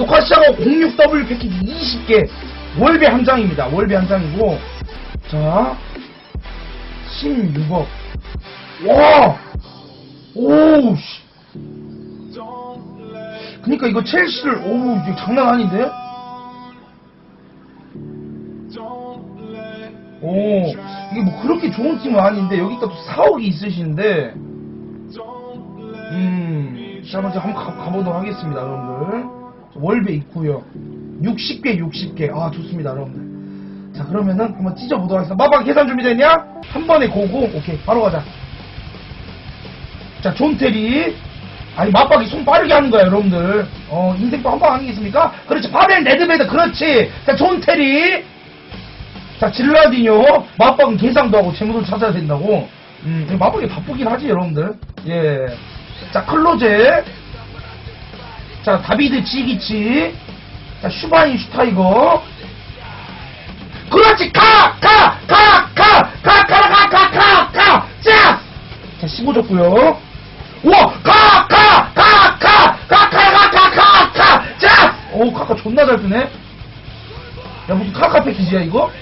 녹화 시작하고 06W 패키지 20개. 월배 한 장입니다. 월배 한 장이고. 자 16억. 와! 오우 씨. 그니까 이거 첼시를 오우 이게 장난 아닌데? 오 이게 뭐 그렇게 좋은 팀은 아닌데 여기가 또 4억이 있으신데. 음, 자, 먼저 한번 가, 가보도록 하겠습니다, 여러분들. 자, 월배 있고요 60개, 60개. 아, 좋습니다, 여러분들. 자, 그러면은 한번 찢어보도록 하겠습니다. 마방 계산 준비됐냐? 한 번에 고고. 오케이, 바로 가자. 자, 존 테리. 아니, 맞박이 손 빠르게 하는 거야, 여러분들. 어, 인생도 한 방 아니겠습니까? 그렇지, 파벨, 레드베드, 그렇지. 자, 존 테리. 자, 질라디뇨. 맞박은 계산도 하고 재물을 찾아야 된다고. 음, 맞박이 바쁘긴 하지, 여러분들. 예. 자, 클로제. 자, 다비드 지기치. 자, 슈바인 슈타이거. 그렇지! 가! 가! 가! 가! 가! 가! 가! 가! 가! 가! 자! 자, 15 줬고요. 우와! 가! 가! 가! 가! 가! 가! 가! 가! 가! 가! 자! 오, 카카 존나 잘 뜨네. 야, 무슨 카카 패키지야, 이거?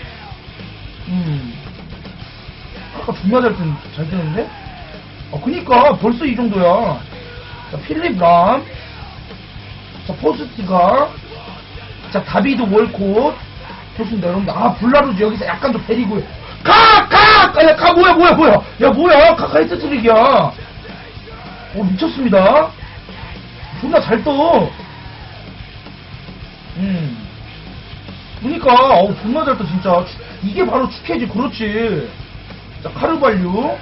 음. 카카 존나 잘, 뜨는, 잘 뜨는데? 아, 그니까, 벌써 이 정도야. 자, 필립 람. 자, 포스티가. 자, 다비드 월콧. 좋습니다, 여러분들. 아, 블라루즈 여기서 약간 좀 데리고요. 가! 가! 가! 야, 가! 뭐야, 뭐야, 뭐야. 야, 뭐야. 카카 헤트트릭이야. 오, 미쳤습니다. 존나 잘 떠. 음. 그니까, 어우, 존나 잘 떠, 진짜. 추- 이게 바로 축해지, 그렇지. 자, 카르발류.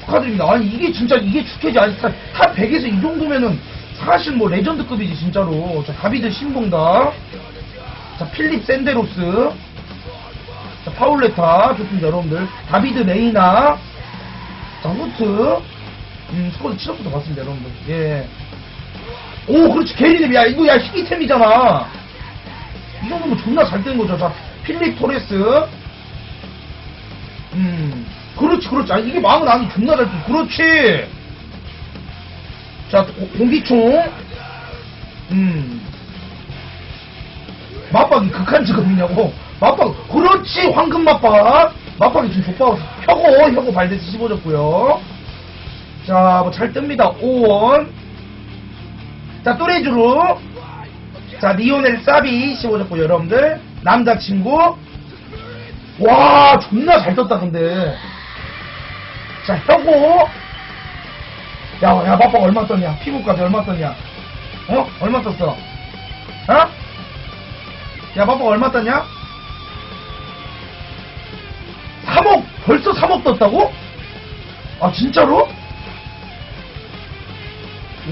축하드립니다. 아니 이게 진짜 이게 축해지 아니 탑, 탑 100에서 이 정도면은 사실 뭐 레전드급이지 진짜로. 자 다비드 신봉다. 자 필립 샌데로스. 자 파울레타 좋습니다 여러분들. 다비드 레이나. 자 후트. 음 스쿼드 7억부터 봤습니다 여러분들. 예. 오 그렇지 게리네 야 이거 야 희귀템이잖아. 이 정도면 존나 잘 된 거죠. 자 필립 토레스. 음, 그렇지, 그렇지. 아니, 이게 마음은 아니, 존나 잘, 뜬. 그렇지. 자, 고- 공기총. 음. 맞박이 극한 직업이냐고. 맞박, 그렇지, 황금 맞박. 맞박이 지금 족박, 혀고, 혀고 발대스 씹어졌고요 자, 뭐 잘 뜹니다. 5원. 자, 또레주루. 자, 리오넬 사비 씹어졌고요 여러분들. 남자친구. 와 존나 잘 떴다 근데 자 혀고 야야 맛박 얼마 떴냐? 피부까지 얼마 떴냐? 어? 얼마 떴어? 어? 야 맛박 얼마 떴냐? 3억 벌써 3억 떴다고? 아 진짜로?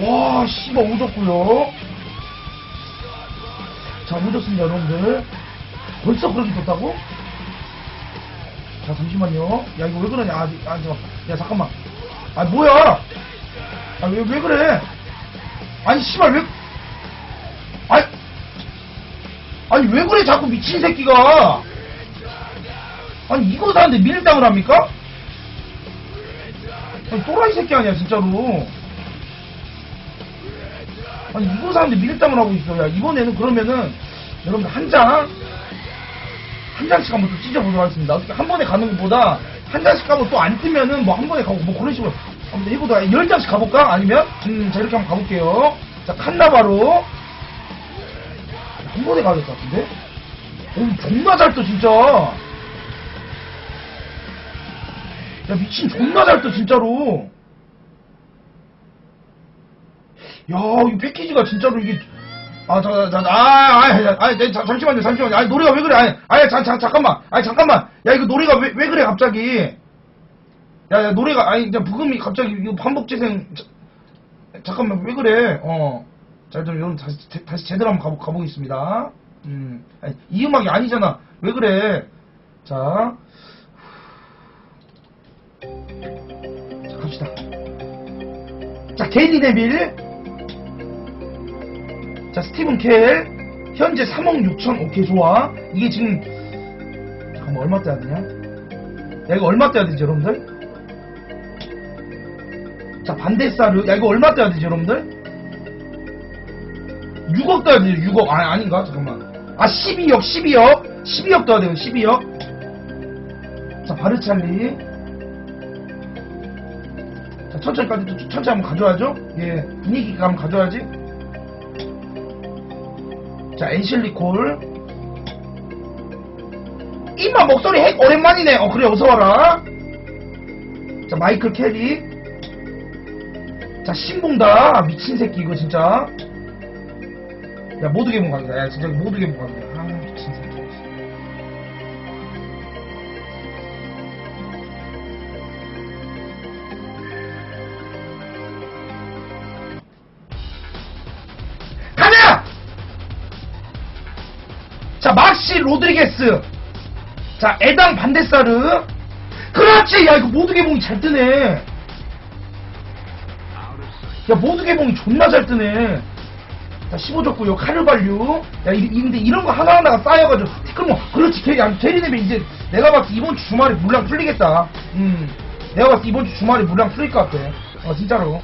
와 씨발 오졌고요. 자 오졌습니다 여러분들. 벌써 그렇게 떴다고? 자 잠시만요. 야 이거 왜 그러냐? 아, 아 야 잠깐만. 아 뭐야 아 왜 왜 그래? 아니 씨발 왜 아니 아니 왜 그래 자꾸 미친 새끼가? 아니 이거 사는데 밀당을 합니까? 아니 또라이 새끼 아니야 진짜로. 아니 이거 사는데 밀당을 하고 있어 야. 이번에는 그러면은 여러분들 한장 한 장씩 한번 또 찢어보도록 하겠습니다. 어떻게 한 번에 가는 것보다 한 장씩 가고 또 안 뜨면은 뭐 한 번에 가고 뭐 그런 식으로 한번 해보도록 열 장씩 가볼까? 아니면 음, 자 이렇게 한번 가볼게요. 자 칸나바로 한 번에 가야 될 것 같은데? 오 존나 잘 떠 진짜. 야 미친 존나 잘 떠 진짜로. 야 이 패키지가 진짜로 이게 아, 자, 자, 자, 아, 아, 아, 아, 네, 자, 잠시만요, 잠시만요. 아니, 노래가 왜 그래? 아니, 아니, 자, 자, 잠깐만. 아니, 잠깐만. 야, 이거 노래가 왜, 왜 그래, 갑자기? 야, 야, 노래가, 아니, 이제 부금이 갑자기, 이거 반복 재생, 자, 잠깐만, 왜 그래? 어. 자, 좀, 여러분, 다시, 제- 다시 제대로 한번 가보, 가보겠습니다. 음. 아니, 이 음악이 아니잖아. 왜 그래? 자. 자, 갑시다. 자, 게리 네빌. 자, 스티븐 켈. 현재 3억 6천. 오케이, 좋아. 이게 지금, 잠깐만, 얼마 떼야 되냐? 야, 이거 얼마 떼야 되지, 여러분들? 자, 반데사르. 야, 이거 얼마 떼야 되지, 여러분들? 6억 떠야 돼요 6억. 아 아닌가? 잠깐만. 아 12억 12억? 12억 떠야 돼요 12억? 자 바르찰리. 자 천천히까지 또 천천히 한번 가져와야죠? 예 분위기가 한번 가져와야지. 자 엔실리 콜. 이마 목소리 핵 오랜만이네. 어 그래 어서와라. 자 마이클 캐리 자 신봉다. 아, 미친 새끼 이거 진짜. 야 모두 개봉 갑니다. 야 진짜 모두 개봉 갑니다. 아 미친 새끼. 가자! 자 막시 로드리게스. 자 에당 반데사르 그렇지! 야 이거 모두 개봉이 잘 뜨네 야 모두 개봉이 존나 잘 뜨네. 자 15줬고요 카르발류. 야 이, 이- 근데 이런 거 하나하나가 쌓여가지고 티끌모 그렇지. 캐리 안 캐리내면 이제 내가 봤을 때 이번 주 주말에 물량 풀리겠다. 음. 내가 봤을 때 이번 주 주말에 물량 풀릴 것 같아. 어 진짜로.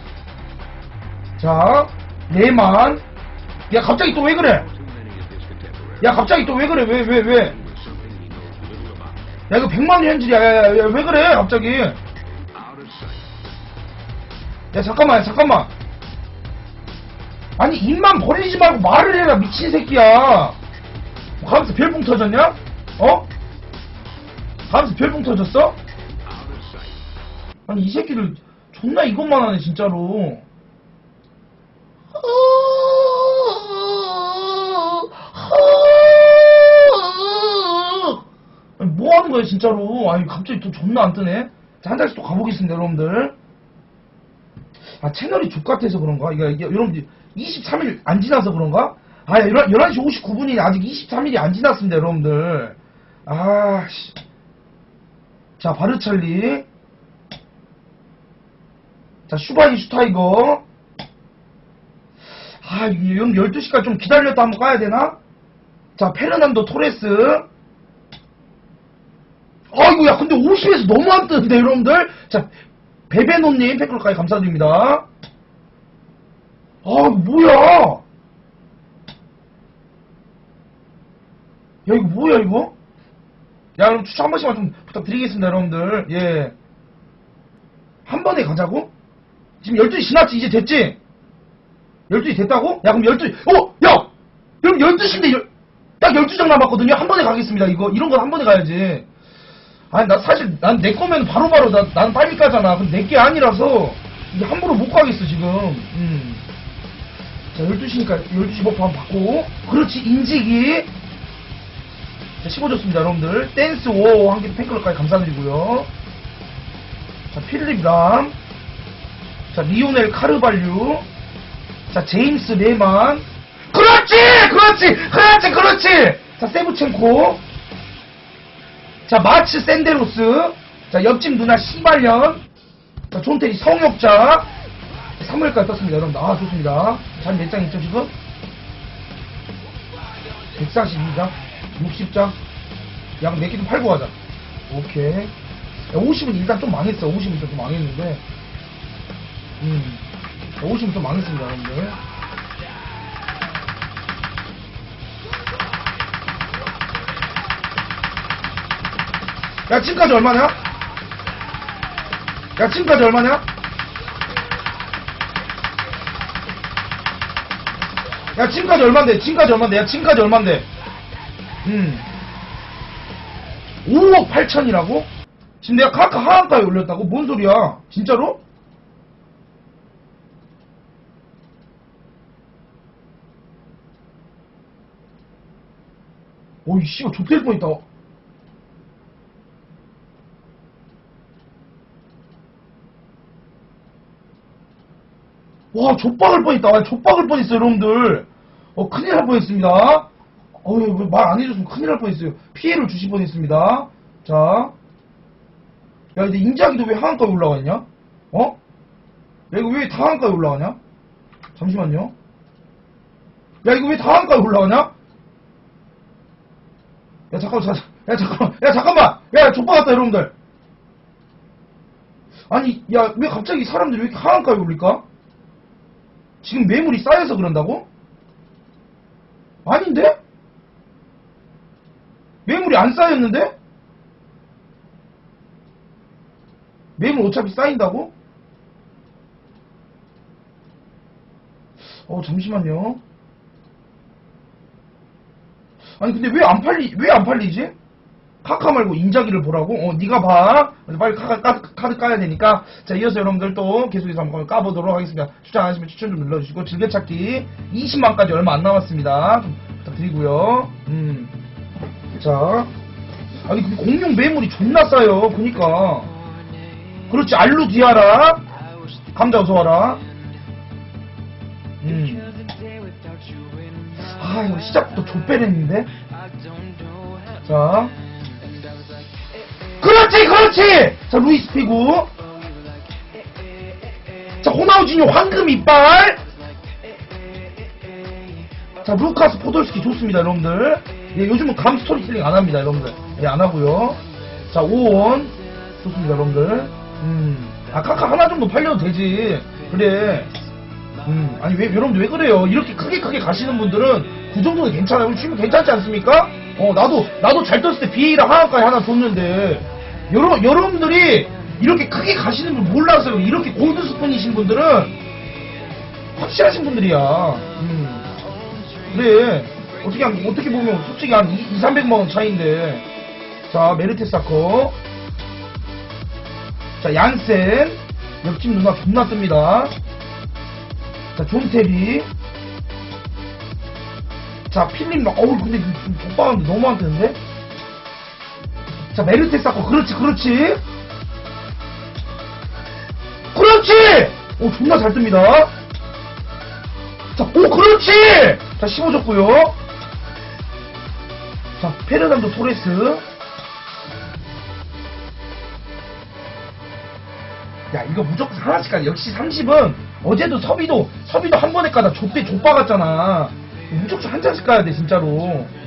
자 레만. 야 갑자기 또 왜 그래? 야 갑자기 또 왜 그래? 왜 왜 왜? 야 이거 100만 현질이야. 야 야 야 왜 그래? 갑자기 야 잠깐만 잠깐만 아니 입만 버리지 말고 말을 해라 미친 새끼야 뭐 가면서 별풍 터졌냐? 어? 가면서 별풍 터졌어? 아니 이 새끼들 존나 이것만 하네 진짜로 아니, 뭐 하는 거야 진짜로 아니 갑자기 또 존나 안 뜨네 자, 한 달씩 또 가보겠습니다 여러분들 아 채널이 족같아서 그런가? 이게, 이게 여러분들 23일 안 지나서 그런가? 아 11, 11시 59분이 아직 23일이 안 지났습니다 여러분들. 아 씨. 자 바르찰리. 자 슈바이 슈타이거. 아 이게 12시까지 좀 기다렸다 한번 까야 되나? 자 페르난도 토레스. 아이고 야 근데 50에서 너무 안 뜨는데 여러분들? 자 베베노님 팬클럽까지 감사드립니다 아 뭐야 야 이거 뭐야 이거 야 그럼 추천 한 번씩만 좀 부탁드리겠습니다 여러분들 예 한 번에 가자고? 지금 12시 지났지 이제 됐지? 12시 됐다고? 야 그럼 12시 어! 야! 그럼 12시인데 딱 12장 남았거든요 한 번에 가겠습니다 이거 이런 건 한 번에 가야지 아니 나 사실 난 내 거면 바로바로 나, 난 빨리 가잖아 근데 내게 아니라서 이게 함부로 못 가겠어 지금 음. 자 12시니까 12시 버프 한번 받고 그렇지 인지기 자 15줬습니다 여러분들 댄스 5 한개 팬클럽까지 감사드리고요 자 필립 람 자, 리오넬 카르발류. 자, 제임스 레만. 그렇지! 그렇지! 그렇지! 그렇지! 자, 세부첸코. 자, 마츠 샌데로스. 자, 옆집 누나 시발년. 자, 존테리 성역자. 3월까지 떴습니다, 여러분들. 아, 좋습니다. 잘몇장 있죠, 지금? 142장? 60장? 약몇개 좀 팔고 가자. 오케이. 야, 50은 일단 좀 망했어. 50은 좀 망했는데. 음. 50은 좀 망했습니다, 여러분들. 야, 지금까지 얼마냐? 야, 지금까지 얼마냐? 야, 지금까지 얼만데? 지금까지 얼만데? 야, 지금까지 얼만데? 음. 5억 8천이라고? 지금 내가 카카 하한가에 올렸다고? 뭔 소리야? 진짜로? 오이 씨발 좆될 뻔했다 와 좆박을 뻔했다 와 좆박을 뻔했어 여러분들 어 큰일 날 뻔했습니다 어말 안 해줬으면 큰일 날 뻔했어요 피해를 주실 뻔했습니다 자 야, 근데 인자기도 왜 하한가에 올라가 있냐? 어? 야, 이거 왜다 하한가에 올라가냐? 잠시만요. 야, 이거 왜다 하한가에 올라가냐? 야, 잠깐만, 자, 야, 잠깐만, 야, 잠깐만! 야, 족박았다, 여러분들! 아니, 야, 왜 갑자기 사람들이 왜 이렇게 하한가에 올릴까? 지금 매물이 쌓여서 그런다고? 아닌데? 매물이 안 쌓였는데? 매물 어차피 쌓인다고? 어, 잠시만요. 아니, 근데 왜 안 팔리, 왜 안 팔리지? 카카 말고 인자기를 보라고? 어, 네가 봐. 빨리 카카, 카, 카드 까야 되니까. 자, 이어서 여러분들 또 계속해서 한번 까보도록 하겠습니다. 추천 안 하시면 추천 좀 눌러주시고, 즐겨찾기 20만까지 얼마 안 남았습니다. 좀 부탁드리고요. 음. 자. 아니, 근데 공룡 매물이 존나 싸요. 보니까. 그렇지, 알루 디아라. 감자 어서 와라. 음. 아, 이거 시작부터 좆배랬는데? 자. 그렇지, 그렇지! 자, 루이스 피구. 자, 호나우지뉴 황금 이빨. 자, 루카스 포돌스키 좋습니다, 여러분들. 예, 요즘은 감 스토리텔링 안 합니다, 여러분들. 예, 안 하고요. 자, 오원. 좋습니다, 여러분들. 음. 아, 카카 하나 정도 팔려도 되지. 그래. 음, 아니 왜 여러분들 왜 그래요? 이렇게 크게 크게 가시는 분들은 그 정도는 괜찮아요. 우리 친구 괜찮지 않습니까? 어 나도 나도 잘 떴을 때 BA랑 하나까지 하나 줬는데 여러 여러분들이 이렇게 크게 가시는 분 몰라서요. 이렇게 골드 스푼이신 분들은 확실하신 분들이야. 음. 그래 어떻게 한- 어떻게 보면 솔직히 한 2, 300만 원 차이인데 자 메르테 사커 자 얀센 옆집 누나 존나 뜹니다. 자, 존테리. 자, 필립 막, 어우, 근데 족박한데 너무 안 되는데? 자, 메르테 쌓고, 그렇지, 그렇지. 그렇지! 오, 존나 잘 뜹니다. 자, 오, 그렇지! 자, 15 줬고요 자, 페르난도 토레스. 야 이거 무조건 하나씩 가야 역시 30은 어제도 서비도 서비도 한 번에 까다 족대 족박았잖아 무조건 한 잔씩 가야 돼 진짜로.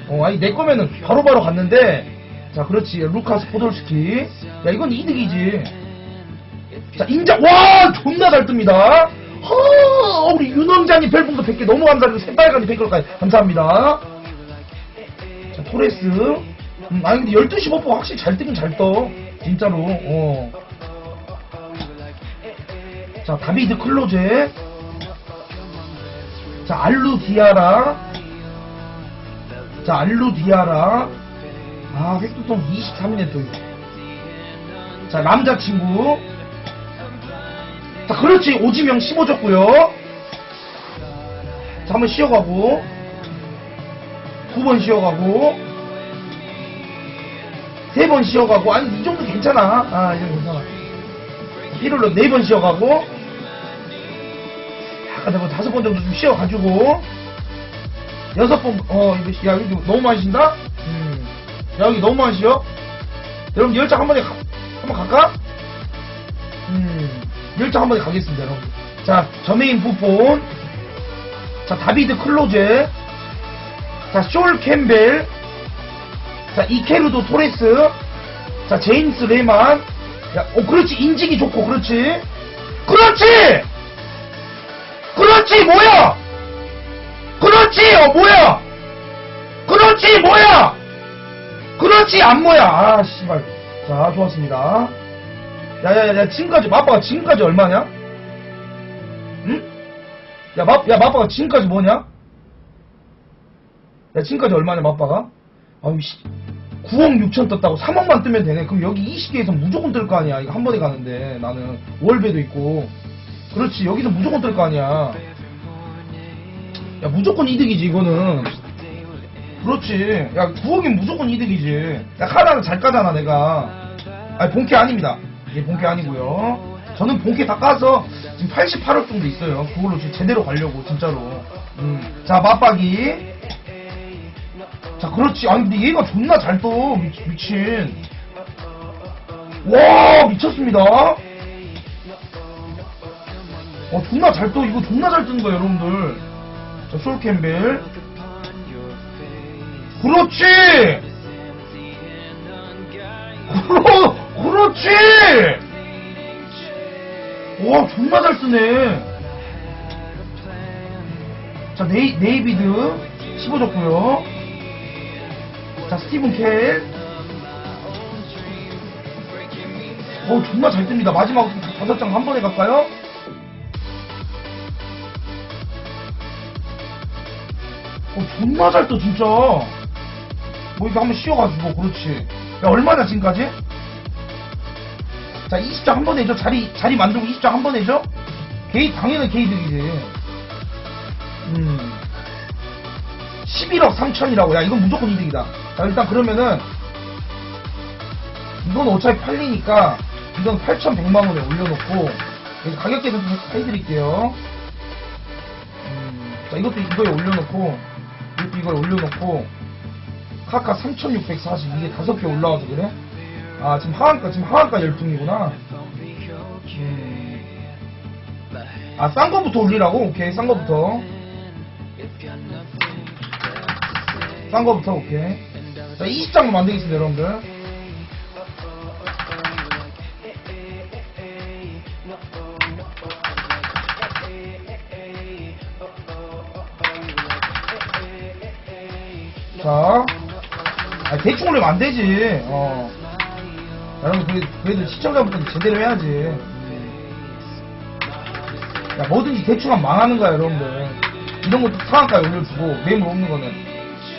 어 아니 내 거면은 바로 바로 갔는데 자 그렇지. 루카스 포돌스키. 야 이건 이득이지. 자 인자 와 존나 잘 뜹니다. 허 우리 윤왕자님 별풍도 100개 너무 감사드리고 새빨간이 100개까지 감사합니다. 자 토레스. 음, 아니 근데 12시 버프 확실히 잘 뜨긴 잘 떠. 진짜로 어. 자, 다비드 클로제. 자, 알루 디아라. 자, 알루 디아라. 아, 획도통 23이네, 또. 자, 남자친구. 자, 그렇지. 오지명 15 줬고요 자, 한번 쉬어가고. 두 번 쉬어가고. 세 번 쉬어가고. 아니, 이 정도 괜찮아. 아, 이 정도 괜찮아. 1월로 네 번 쉬어가고 뭐 다섯 번 정도 좀 쉬어가지고 여섯 번, 어, 이거, 야, 이거 너무 많이 쉰다? 음. 야, 여기 너무 많이 쉬어? 여러분, 열장 한 번에, 가, 한번 갈까? 음, 열장 한 번에 가겠습니다, 여러분. 자, 저메인 부폰. 자, 다비드 클로제. 자, 숄 캠벨. 자, 이케르도 토레스. 자, 제임스 레만. 야, 어, 그렇지. 인직이 좋고, 그렇지. 그렇지! 그렇지, 뭐야! 그렇지, 어, 뭐야! 그렇지, 뭐야! 그렇지, 안 뭐야! 아, 씨발. 자, 좋았습니다. 야, 야, 야, 야, 지금까지, 마빠가 지금까지 얼마냐? 응? 야, 마, 야, 마빠가 지금까지 뭐냐? 야, 지금까지 얼마냐, 마빠가? 아유, 씨. 9억 6천 떴다고 3억만 뜨면 되네. 그럼 여기 이 시기에서 무조건 뜰 거 아니야. 이거 한 번에 가는데 나는 월배도 있고. 그렇지 여기서 무조건 뜰 거 아니야. 야 무조건 이득이지 이거는. 그렇지. 야 9억이면 무조건 이득이지. 야 카라는 잘 까잖아 내가. 아니 본캐 아닙니다. 이게 본캐 아니고요. 저는 본캐 다 까서 지금 88억 정도 있어요. 그걸로 지금 제대로 가려고 진짜로. 음. 자 맞박이. 자, 그렇지. 아니, 근데 얘가 존나 잘 떠. 미, 미친. 와, 미쳤습니다. 어, 존나 잘 떠. 이거 존나 잘 뜨는 거야, 여러분들. 자, 솔 캠벨. 그렇지! 그러, 그렇지! 와, 존나 잘 쓰네. 자, 네이, 네이비드. 15줬고요. 자, 스티븐 켈. 어, 존나 잘 뜹니다. 마지막 다섯 장 한 번에 갈까요? 어, 존나 잘 떠, 진짜. 뭐, 이거 한번 씌워가지고, 그렇지. 야, 얼마나 지금까지? 자, 20장 한번 해줘. 자리, 자리 만들고 20장 한번 해줘. 게이, 당연히 게이득이지. 음. 11억 3천이라고. 야, 이건 무조건 이득이다. 자, 일단 그러면은, 이건 어차피 팔리니까, 이건 8,100만원에 올려놓고, 가격 계산 좀 해드릴게요. 음, 자, 이것도 이거에 올려놓고, 이거에 올려놓고, 카카 3,640, 이게 다섯 개 올라와서 그래? 아, 지금 하한가, 지금 하한가 열풍이구나. 음. 아, 싼 거부터 올리라고? 오케이, 싼 거부터. 싼 거부터, 오케이. 자, 20장만 만들겠습니다, 여러분들. 자. 아, 대충 올리면 안 되지, 어. 여러분, 그래도, 그래도 시청자분들 제대로 해야지. 야, 뭐든지 대충 하면 망하는 거야, 여러분들. 이런 것도 상한가에 올려주고, 매물 없는 거는.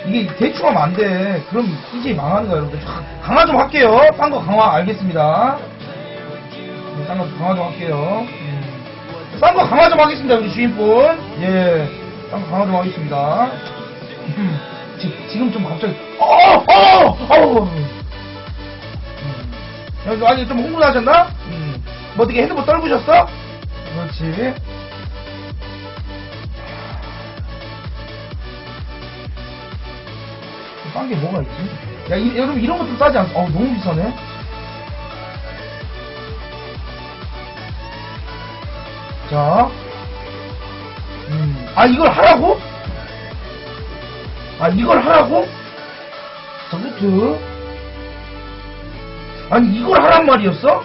이게 대충 하면 안 돼. 그럼 이제 망하는 거야, 여러분들. 자, 강화 좀 할게요. 딴 거 강화 알겠습니다. 네, 딴거 강화 좀 할게요. 음. 딴거 강화 좀 하겠습니다, 우리 주인분. 예. 딴 거 강화 좀 하겠습니다. 음. 지, 지금 좀 갑자기, 어, 어, 어, 음. 아니, 좀 흥분하셨나? 음. 뭐 어떻게 핸드폰 떨구셨어? 그렇지. 싼 게 뭐가 있지? 야, 이, 여러분, 이런 것도 싸지 않어? 너무 비싸네. 자. 음. 아, 이걸 하라고? 아, 이걸 하라고? 자, 루트. 아니, 이걸 하란 말이었어?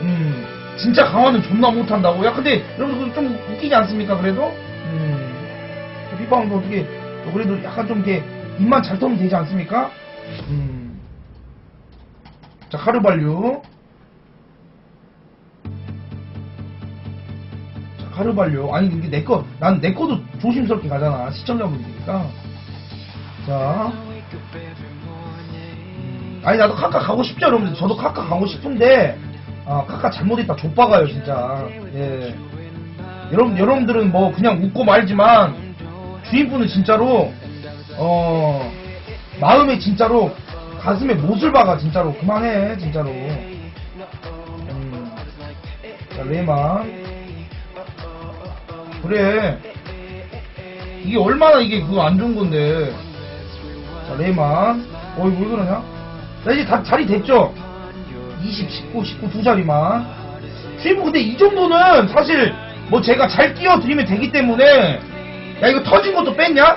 음. 진짜 강화는 존나 못한다고? 야, 근데, 여러분, 좀 웃기지 않습니까, 그래도? 음. 피방도 어떻게, 또 그래도 약간 좀 이렇게, 입만 잘 터면 되지 않습니까? 음. 자, 카르발류. 자, 카르발류. 아니, 이게 내 거, 난 내 거도 조심스럽게 가잖아. 시청자분들이니까. 자. 아니, 나도 카카 가고 싶죠, 여러분들. 저도 카카 가고 싶은데, 아, 카카 잘못했다. 좆박아요, 진짜. 예. 여러분, 여러분들은 뭐, 그냥 웃고 말지만, 주인분은 진짜로, 어, 마음에 진짜로, 가슴에 못을 박아, 진짜로. 그만해, 진짜로. 음. 자, 레만. 그래. 이게 얼마나 이게 그거 안 좋은 건데. 자, 레만. 어이, 왜 그러냐? 자, 이제 다 자리 됐죠? 20, 19, 19 두 자리만. 주인분, 근데 이 정도는 사실, 뭐 제가 잘 끼워드리면 되기 때문에, 야, 이거 터진 것도 뺐냐? 자,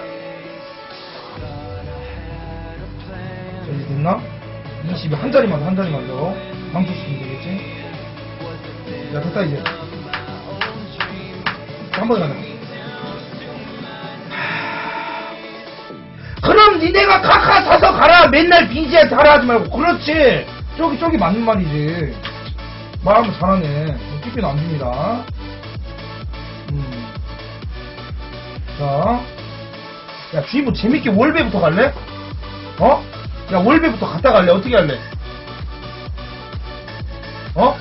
이제 됐나? 20, 한 자리만 더, 한 자리만 더. 방출시키면 되겠지? 야, 됐다, 이제. 한 번에 가자. 니네가 카카 사서 가라. 맨날 빈지한테 하라 하지 말고. 그렇지. 저기, 저기 맞는 말이지. 말하면 잘하네. 안 줍니다. 음. 자. 야, 주인분 재밌게 월배부터 갈래? 어? 야, 월배부터 갔다 갈래? 어떻게 할래? 어?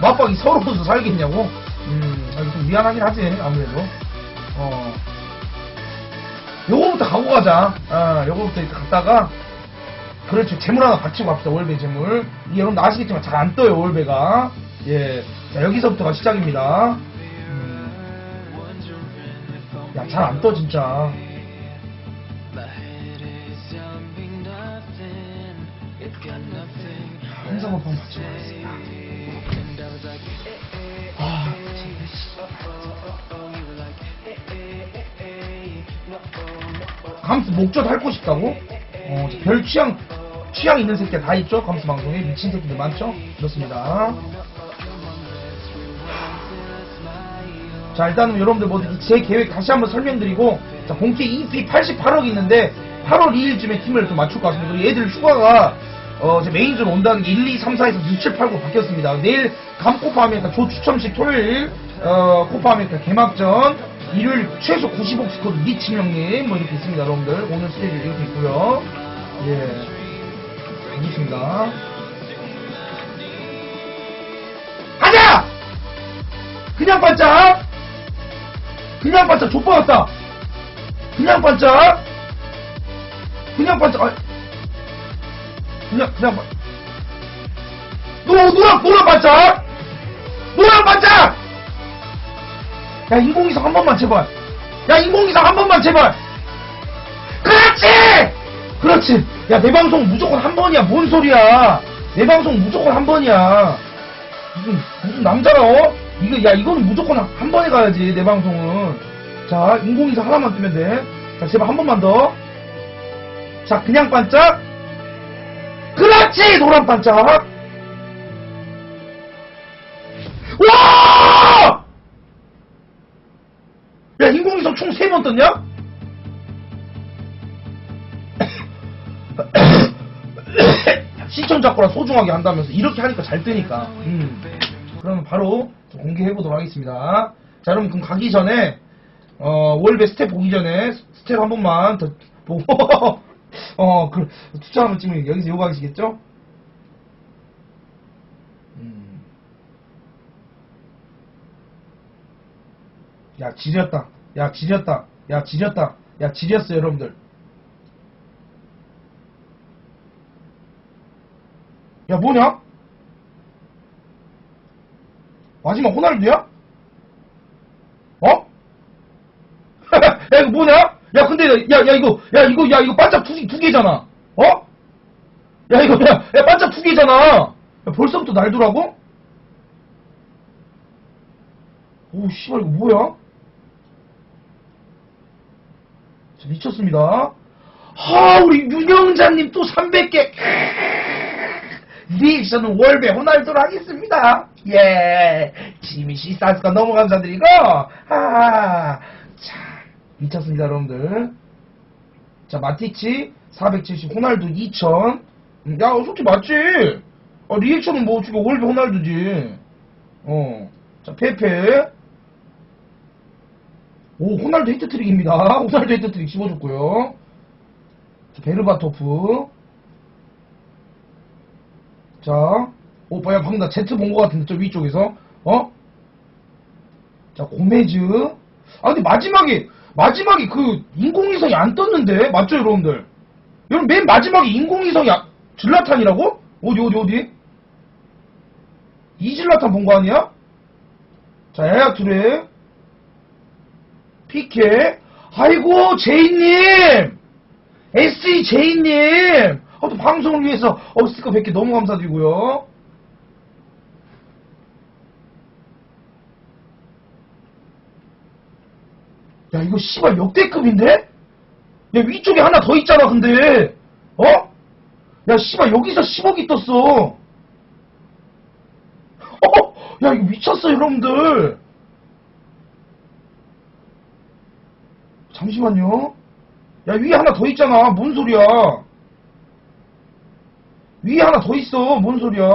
맞박이 서로서 살겠냐고? 음, 아, 좀 미안하긴 하지, 아무래도. 어. 요거부터 가고 가자. 아, 요거부터 이렇게 갔다가, 그렇죠. 재물 하나 받치고 갑시다, 월배 재물. 이게 여러분 아시겠지만 잘 안 떠요, 월배가. 예. 자, 여기서부터가 시작입니다. 음. 야, 잘 안 떠, 진짜. 행사 한번 받치고 가겠습니다. 감스 목젖 핥고 싶다고? 어, 저별 취향, 취향 있는 새끼 다 있죠? 감스 방송에 미친 새끼들 많죠? 그렇습니다. 자 일단은 여러분들 뭐 제 계획 다시 한번 설명드리고 자 본캐 EP 88억 있는데 8월 2일쯤에 팀을 좀 맞출 것 같습니다. 얘들 휴가가 어, 제 메인즈로 온다는 게 1, 2, 3, 4에서 6, 7, 8, 9 바뀌었습니다. 내일 감코파 아메리카 조 추첨식 토요일 어, 코파 아메리카 개막전 일요일 최소 90억 스코어 미친 형님. 뭐 이렇게 있습니다 여러분들. 오늘 스케줄 이렇게 있고요. 예. 알겠습니다. 가자! 그냥 반짝! 그냥 반짝 족받았다. 그냥 반짝! 그냥 반짝 아, 그냥 그냥 반 노, 노랑 노랑 반짝? 노랑 반짝 야 인공위성 한 번만 제발. 야 인공위성 한 번만 제발. 그렇지! 그렇지. 야 내 방송 무조건 한 번이야. 뭔 소리야? 내 방송 무조건 한 번이야. 무슨 무슨 남자라 어? 이거 야 이거는 무조건 한, 한 번에 가야지 내 방송은. 자 인공위성 하나만 뜨면 돼자 제발 한 번만 더자 그냥 반짝. 그렇지! 노란 반짝 총 세 번 떴냐? 시청자 거라 소중하게 한다면서 이렇게 하니까 잘 뜨니까. 음. 그러면 바로 좀 공개해 보도록 하겠습니다. 자, 여러분 그럼 가기 전에 어, 월배 스텝 보기 전에 스텝 한 번만 더 보고 어, 그 추천 한번 찍으면 여기서 요거 하시겠죠? 음. 야 지렸다 야 지렸다 야 지렸다 야 지렸어 여러분들 야 뭐냐 마지막 호날두야 어? 야 이거 뭐냐 야 근데 야 야 이거 야 이거 야 이거 반짝 두, 두 개잖아 어? 야 이거 야, 야 반짝 두 개잖아 야, 벌써부터 날더라고? 오 씨발 이거 뭐야? 자, 미쳤습니다. 아, 우리 윤영자님 또 300개. 리액션은 월배 호날두로 하겠습니다. 예. 지미 씨 사스가 너무 감사드리고, 아, 자, 미쳤습니다, 여러분들. 자, 마티치 470, 호날두 2000. 음, 야, 솔직히 맞지? 어, 리액션은 뭐, 지금 월배 호날두지. 어. 자, 페페. 오, 호날두 히트트릭입니다. 호날두 히트트릭 씹어줬고요. 자, 베르바토프. 자, 오빠, 야, 방금 나 Z 본 것 같은데, 저 위쪽에서. 어? 자, 고메즈. 아, 근데 마지막에, 마지막에 그, 인공위성이 안 떴는데? 맞죠, 여러분들? 여러분, 맨 마지막에 인공위성이, 아, 질라탄이라고? 어디, 어디, 어디? 이 질라탄 본 거 아니야? 자, 야야투레. 피케. 아이고, 제이님! SE 제이님! 아, 또 방송을 위해서, 어, 스티커 100개 너무 감사드리고요. 야, 이거 씨발 역대급인데? 야, 위쪽에 하나 더 있잖아, 근데. 어? 야, 씨발, 여기서 10억이 떴어. 어? 야, 이거 미쳤어, 여러분들. 잠시만요. 야, 위에 하나 더 있잖아. 뭔 소리야. 위에 하나 더 있어. 뭔 소리야.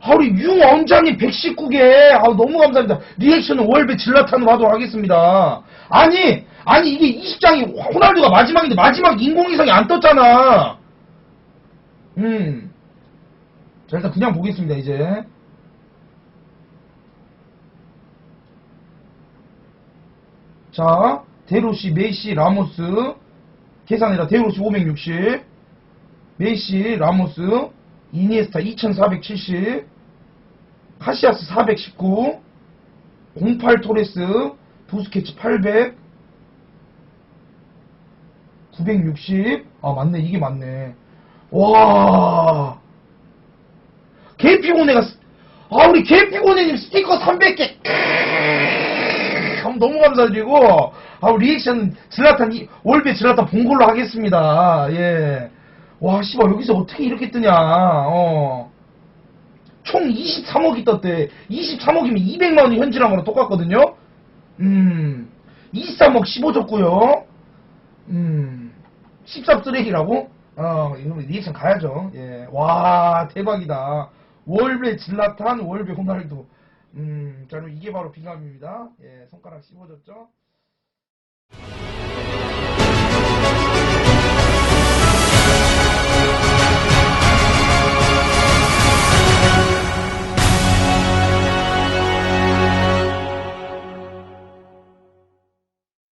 아, 우리 융엄자님 119개. 아, 너무 감사합니다. 리액션은 월배 질라탄으로 하도록 하겠습니다. 아니, 아니, 이게 20장이 호날두가 마지막인데 마지막 인공위성이 안 떴잖아. 음. 자, 일단 그냥 보겠습니다, 이제. 자, 데로시, 메시, 라모스. 계산해라. 데로시 560. 메시, 라모스. 이니에스타 2470. 카시아스 419. 08 토레스. 부스케츠 800. 960. 아, 맞네. 이게 맞네. 와. 개피고네가, 아, 우리 개피고네님 스티커 300개. 감- 너무 감사드리고, 아, 리액션 질라탄, 이- 올베 질라탄 본 걸로 하겠습니다. 예. 와, 씨발, 여기서 어떻게 이렇게 뜨냐, 어. 총 23억이 떴대. 23억이면 200만 원이 현질한 거랑 똑같거든요. 음, 23억 15줬고요. 음, 13 쓰레기라고? 어, 이거는 리액션 가야죠. 예, 와 대박이다. 월배 질라탄, 월배 호날두. 음, 자 그럼 이게 바로 빙함입니다. 예, 손가락 씹어줬죠.